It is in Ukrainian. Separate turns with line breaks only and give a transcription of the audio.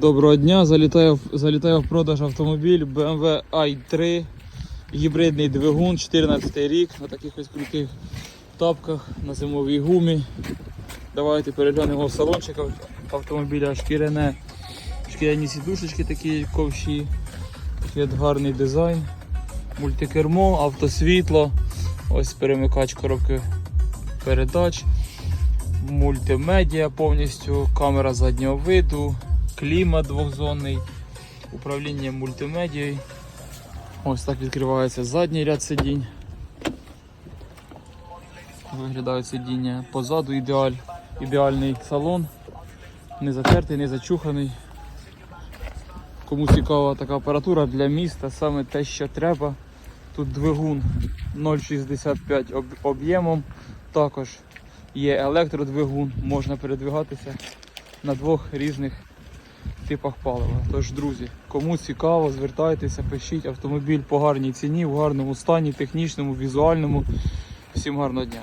Доброго дня. Залітає, в- залітає в продаж автомобіль BMW i3, гібридний двигун, 14 рік, на таких ось крутих тапках, на зимовій гумі. Давайте переглянемо салончик ав- автомобіля. Шкіряне. Шкіряні сідушечки такі ковші, такий гарний дизайн, мультикермо, автосвітло, ось перемикач коробки передач, мультимедіа повністю, камера заднього виду, клімат двохзонний, управління мультимедією. Ось так відкривається задній ряд сидінь. Виглядають сидіння позаду ідеаль, ідеальний салон. Не затертий, не зачуханий. Кому цікава така апаратура для міста, саме те, що треба. Тут двигун 0,65 об'ємом. Також є електродвигун, можна передвигатися на двох різних типах палива. Тож, друзі, кому цікаво, звертайтеся, пишіть автомобіль по гарній ціні, в гарному стані, технічному, візуальному. Всім гарного дня.